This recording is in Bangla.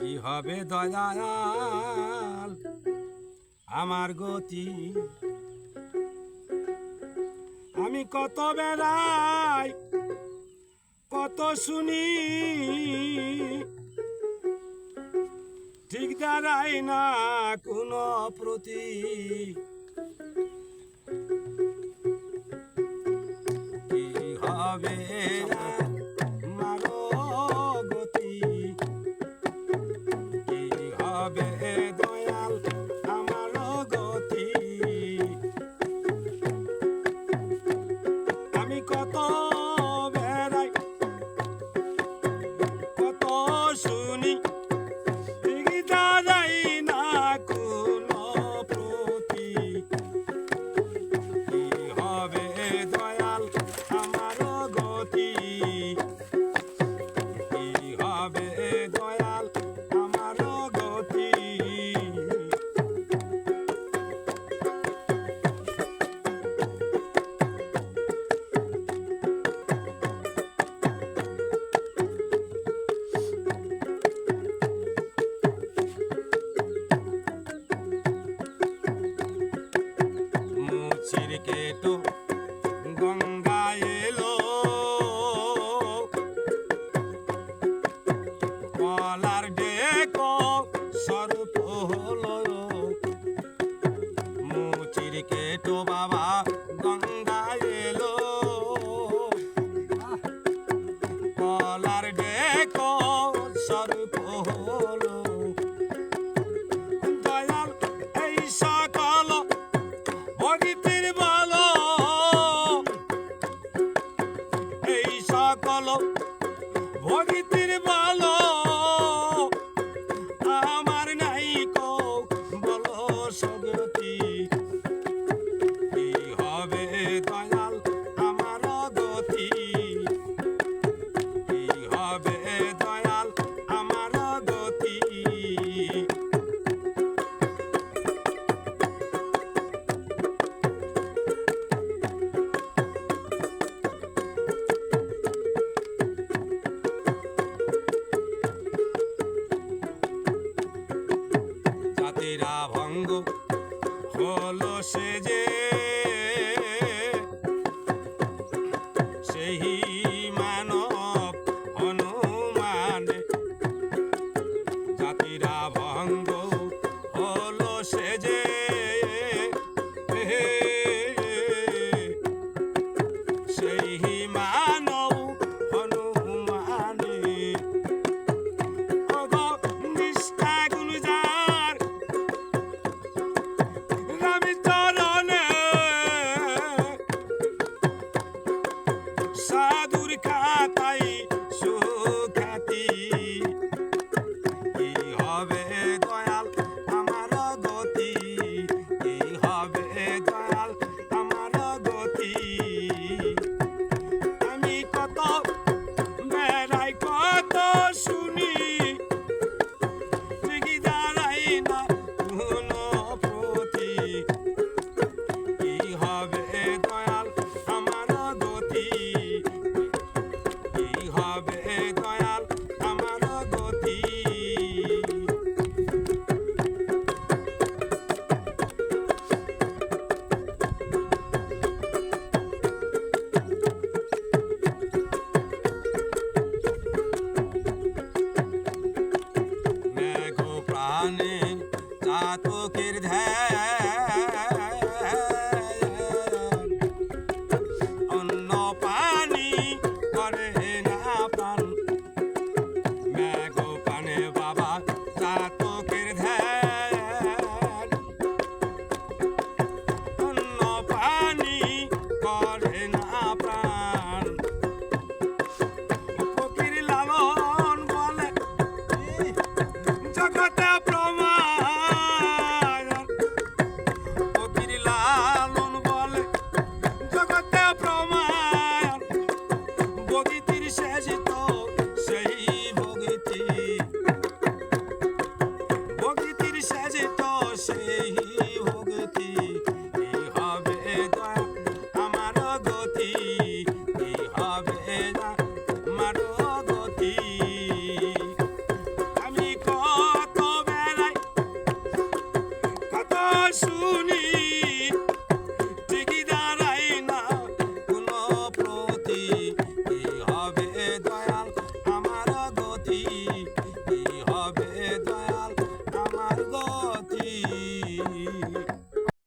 কি হবে দয়াল? আমার গতি। আমি কত বেড়াই কত শুনি। ঠিক দাঁড়াই না কোনো প্রতি দয়াল এই সকাল ভগিতির বল এই সকাল ভগিতির বল অঙ্গ Bye.